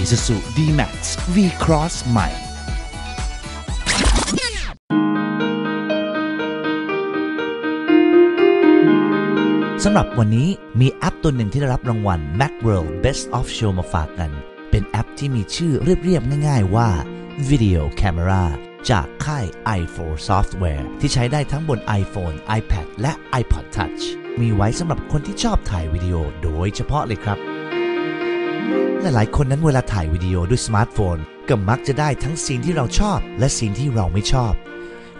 Isuzu D-Max V-Cross ใหม่สำหรับวันนี้มีแอปตัวหนึ่งที่ได้รับรางวัล Macworld Best of Show มาฝากกัน เป็นแอปที่มีชื่อเรียบๆง่ายๆว่า Video Camera จากค่าย i4 Software ที่ใช้ได้ทั้งบน iPhone, iPad และ iPod Touch มีไว้สำหรับคนที่ชอบถ่ายวิดีโอโดยเฉพาะเลยครับและหลายคนนั้นเวลาถ่ายวิดีโอด้วยสมาร์ทโฟน ก็มักจะได้ทั้งซีนที่เราชอบและซีนที่เราไม่ชอบ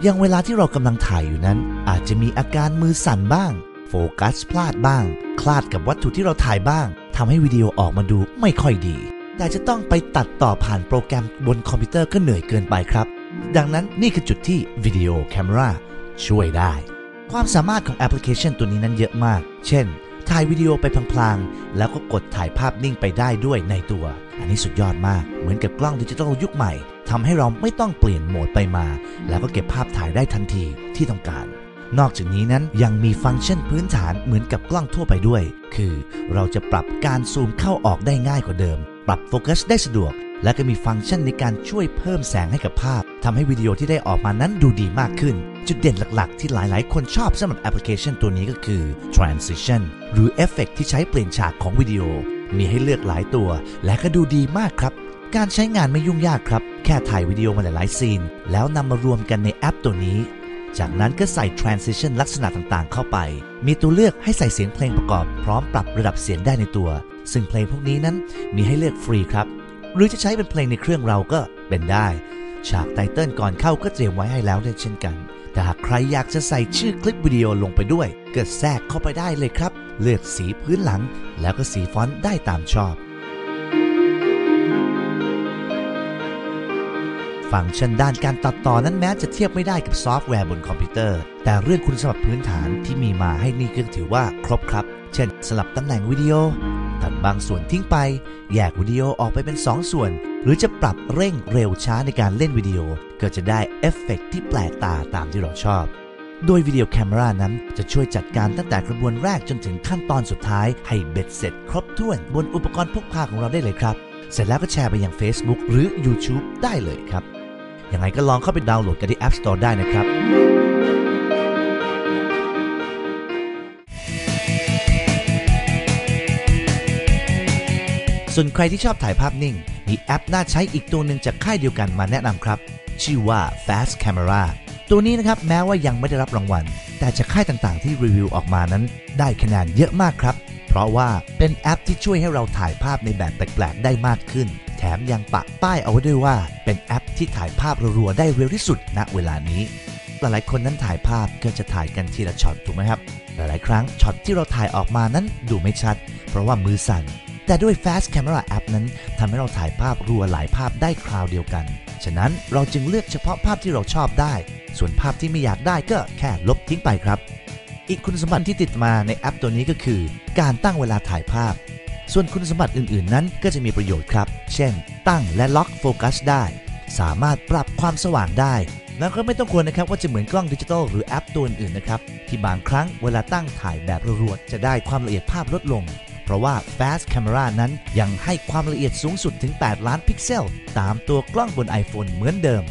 อย่างเวลาที่เรากำลังถ่ายอยู่นั้น อาจจะมีอาการมือสั่นบ้าง โฟกัสพลาดบ้าง คลาดกับวัตถุที่เราถ่ายบ้างทำให้วิดีโอออกมาดูไม่ค่อยดี แต่จะต้องไปตัดต่อผ่านโปรแกรมบนคอมพิวเตอร์ก็เหนื่อยเกินไปครับ ดังนั้นนี่คือจุดที่วิดีโอแคมราช่วยได้ ความสามารถของแอปพลิเคชันตัวนี้นั้นเยอะมาก เช่น ถ่ายวิดีโอไปพลางๆ แล้วก็กดถ่ายภาพนิ่งไปได้ด้วยในตัว อันนี้สุดยอดมาก เหมือนกับกล้องดิจิทัลยุคใหม่ทำให้เราไม่ต้องเปลี่ยนโหมดไปมา แล้วก็เก็บภาพถ่ายได้ทันทีที่ต้องการนอกจากนี้นั้นยังมีฟังก์ชันพื้นฐานเหมือนกับกล้องทั่วไปด้วย คือเราจะปรับการซูมเข้าออกได้ง่ายกว่าเดิม ปรับโฟกัสได้สะดวก และก็มีฟังก์ชันในการช่วยเพิ่มแสงให้กับภาพ ทำให้วิดีโอที่ได้ออกมานั้นดูดีมากขึ้น จุดเด่นหลักๆ ที่หลายๆ คนชอบสำหรับแอปพลิเคชันตัวนี้ก็คือ transition หรือเอฟเฟกที่ใช้เปลี่ยนฉากของวิดีโอ มีให้เลือกหลายตัว และก็ดูดีมากครับ การใช้งานไม่ยุ่งยากครับ แค่ถ่ายวิดีโอมาหลายๆซีน แล้วนำมารวมกันในแอปตัวนี้จากนั้นก็ใส่ transition ลักษณะต่างๆ เข้าไป มีตัวเลือกให้ใส่เสียงเพลงประกอบ พร้อมปรับระดับเสียงได้ในตัว ซึ่งเพลงพวกนี้นั้นมีให้เลือกฟรีครับ หรือจะใช้เป็นเพลงในเครื่องเราก็เป็นได้ ฉากไตเติลก่อนเข้าก็เตรียมไว้ให้แล้วเช่นกัน แต่หากใครอยากจะใส่ชื่อคลิปวิดีโอลงไปด้วย ก็แทรกเข้าไปได้เลยครับ เลือกสีพื้นหลัง แล้วก็สีฟอนต์ได้ตามชอบ ฟังก์ชันด้านการตัดต่อนั้นแม้จะเทียบไม่ได้กับซอฟต์แวร์บนคอมพิวเตอร์ แต่เรื่องคุณสมบัติพื้นฐานที่มีมาให้นี่ก็ถือว่าครบครับ เช่นสลับตำแหน่งวิดีโอ ตัดบางส่วนทิ้งไป แยกวิดีโอออกไปเป็น 2 ส่วน หรือจะปรับเร่งเร็วช้าในการเล่นวิดีโอ ก็จะได้เอฟเฟกต์ที่แปลกตาตามที่เราชอบ โดยวิดีโอแคมรานั้นจะช่วยจัดการตั้งแต่กระบวนแรกจนถึงขั้นตอนสุดท้าย ให้เบ็ดเสร็จครบถ้วนบนอุปกรณ์พกพาของเราได้เลยครับ เสร็จแล้วก็แชร์ไปยัง Facebook หรือ YouTube ได้เลยครับยังไงก็ลองเข้าไปดาวน์โหลดกันที่ App Store ได้นะครับ ส่วนใครที่ชอบถ่ายภาพนิ่ง มีแอปน่าใช้อีกตัวหนึ่งจากค่ายเดียวกันมาแนะนำครับ ชื่อว่า Fast Camera ตัวนี้นะครับแม้ว่ายังไม่ได้รับรางวัล แต่จากค่ายต่างๆที่รีวิวออกมานั้น ได้คะแนนเยอะมากครับ เพราะว่าเป็นแอปที่ช่วยให้เราถ่ายภาพในแบบแปลกๆได้มากขึ้น แถมยังปะป้ายเอาไว้ด้วยว่า เป็นแอปที่ถ่ายภาพรัวๆได้เร็วที่สุดณเวลานี้หลายๆคนนั้นถ่ายภาพก็จะถ่ายกันทีละช็อตถูกไหมครับ หลายๆ ครั้งช็อตที่เราถ่ายออกมานั้นดูไม่ชัด เพราะว่ามือสั่น แต่ด้วย Fast Camera App นั้นทำให้เราถ่ายภาพรัวหลายภาพได้คราวเดียวกัน ฉะนั้นเราจึงเลือกเฉพาะภาพที่เราชอบได้ ส่วนภาพที่ไม่อยากได้ก็แค่ลบทิ้งไปครับ อีกคุณสมบัติที่ติดมาในแอปตัวนี้ก็คือ การตั้งเวลาถ่ายภาพ ส่วนคุณสมบัติอื่นๆ นั้นก็จะมีประโยชน์ครับ เช่น ตั้งและล็อกโฟกัสได้ สามารถปรับความสว่างได้แล้วก็ไม่ต้องกลัวนะครับว่าจะเหมือนกล้องดิจิทัลหรือแอปตัวอื่นๆนะครับ ที่บางครั้งเวลาตั้งถ่ายแบบรัวๆจะได้ความละเอียดภาพลดลง เพราะว่า Fast Camera นั้นยังให้ความละเอียดสูงสุดถึง 8 ล้านพิกเซล ตามตัวกล้องบน iPhone เหมือนเดิม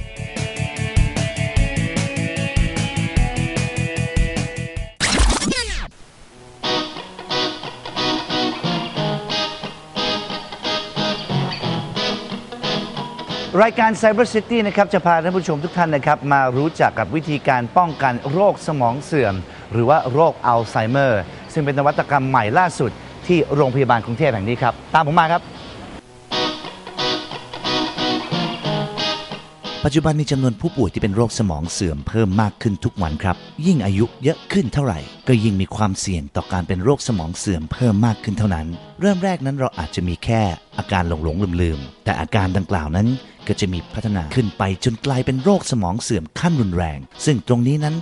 รายการ Cyber City นะครับจะพาท่านผู้ชมทุกท่านนะครับมารู้จักกับวิธีการป้องกันโรคสมองเสื่อม หรือว่าโรคอัลไซเมอร์ ซึ่งเป็นนวัตกรรมใหม่ล่าสุด ที่โรงพยาบาลกรุงเทพแห่งนี้ครับ ตามผมมาครับ ปัจจุบันมีจำนวนผู้ป่วยที่เป็นโรคสมองเสื่อมเพิ่มมากขึ้นทุกวันครับ ยิ่งอายุเยอะขึ้นเท่าไหร่ ก็ยิ่งมีความเสี่ยงต่อการเป็นโรคสมองเสื่อมเพิ่มมากขึ้นเท่านั้น เริ่มแรกนั้นเราอาจจะมีแค่อาการหลงหลงลืมลืมแต่อาการดังกล่าวนั้นก็จะมีพัฒนาขึ้นไปจนกลายเป็นโรคสมองเสื่อมขั้นรุนแรง ซึ่งตรงนี้นั้น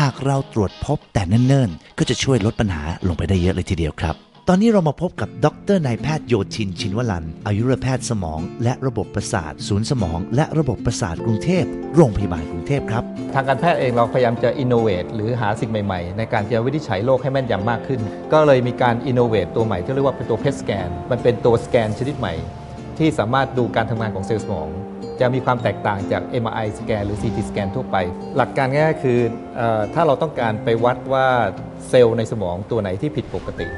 หากเราตรวจพบแต่เนิ่นๆ ก็จะช่วยลดปัญหาลงไปได้เยอะเลยทีเดียวครับ ตอนนี้เรามาพบกับดรนายแพทย์โยชินชินวลันอายุรแพทย์สมอง และระบบประสาท ศูนย์สมอง และระบบประสาทกรุงเทพ โรงพยาบาลกรุงเทพครับ ทางการแพทย์เองเราพยายามจะอินโนเวทหรือหาสิ่งใหม่ๆ ในการจะวินิจฉัยโรคให้แม่นยำมากขึ้น ก็เลยมีการอินโนเวทตัวใหม่ที่เรียกว่าเป็นตัวเพ t สแกนมันเป็นตัวสแกนชนิดใหม่ ที่สามารถดูการทำงานของเซลล์สมองจะมีความแตกต่างจาก MRI สแกนหรือ CT สแกนทั่วไป หลักการง่ายๆคืออถ้าเราต้องการไปวัดว่าเซลล์ในสมองตัวไหนที่ผิดปกติ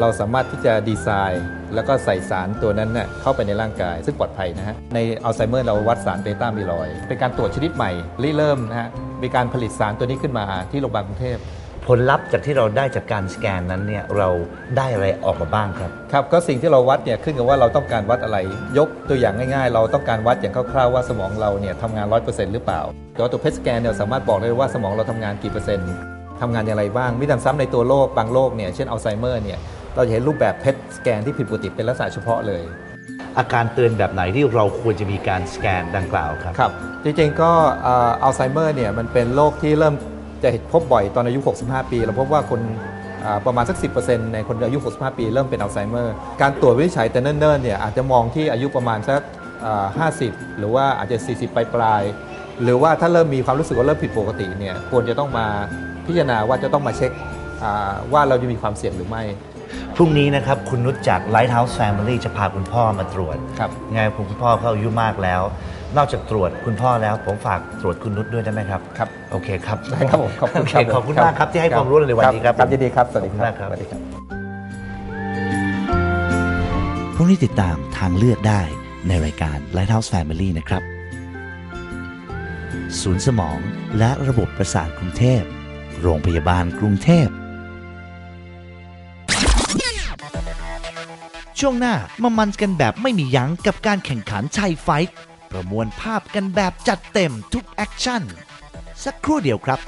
เราสามารถที่จะดีไซน์ แล้วก็ใส่สารตัวนั้นเน่ยเข้าไปในร่างกาย ซึ่งปลอดภัยนะฮะ ในอัลไซเมอร์เราวัดสารเบต้ามีลอยด์เป็นการตรวจชนิดใหม่ริเริ่มนะฮะมีการผลิตสารตัวนี้ขึ้นมาที่โรงพยาบาลกรุงเทพผลลัพธ์จากที่เราได้จากการสแกนนั้นเนี่ยเราได้อะไรออกมาบ้างครับ ครับ ก็สิ่งที่เราวัดเนี่ยขึ้นกับว่าเราต้องการวัดอะไร ยกตัวอย่างง่ายๆ เราต้องการวัดอย่างคร่าวๆว่าสมองเราเนี่ยทำงาน 100%หรือเปล่า แต่ว่าตัวเพสแกนเนี่ยสามารถบอกได้ว่าสมองเราทำงานกี่เปอร์เซ็นต์ทำงานอย่างไรบ้างมิดำซ้ำในตัวโรคบางโรคเนี่ยเช่นอัลไซเมอร์เนี่ย เราจะเห็นรูปแบบเพสแกนที่ผิดปกติเป็นลักษณะเฉพาะเลย อาการเตือนแบบไหนที่เราควรจะมีการสแกนดังกล่าวครับ ครับ จริงๆก็อัลไซเมอร์เนี่ยมันเป็นโรคที่เริ่มจะเห็นพบบ่อยตอนอายุ 65 ปี เราพบว่าคนอ่าประมาณสัก 10%ในคนอายุ 65 ปี เริ่มเป็นอัลไซเมอร์ การตรวจวินิจฉัยแต่เนิ่นๆเนี่ยอาจจะมองที่อายุประมาณสักอ่า50 หรือว่าอาจจะ 40 ปลายๆหรือว่าถ้าเริ่มมีความรู้สึกว่าเริ่มผิดปกติเนี่ยควรจะต้องมาพิจารณาว่าจะต้องมาเช็คอ่าว่าเราจะมีความเสี่ยงหรือไม่ พรุ่งนี้นะครับ คุณนุชจาก Lighthouse Family จะพาคุณพ่อมาตรวจครับไงคุณพ่อเขาอายุมากแล้ว นอกจากตรวจคุณพ่อแล้ว ผมฝากตรวจคุณนุชด้วยได้ไหมครับ ครับ โอเคครับได้ครับผมขอบคุณโเครับขอบคุณมากครับที่ให้ความรู้ในวันนี้ครับครับยินดีครับ สวัสดีขอบคณรับมากครับสวัสดีครับ พรุ่งนี้ติดตามทางเลือกได้ในรายการ Lighthouse Family นะครับ ศูนย์สมองและระบบประสาทกรุงเทพ โรงพยาบาลกรุงเทพ ช่วงหน้ามามันกันแบบไม่มียั้งกับการแข่งขันชายไฟท์ประมวลภาพกันแบบจัดเต็มทุกแอคชั่น สักครู่เดียวครับ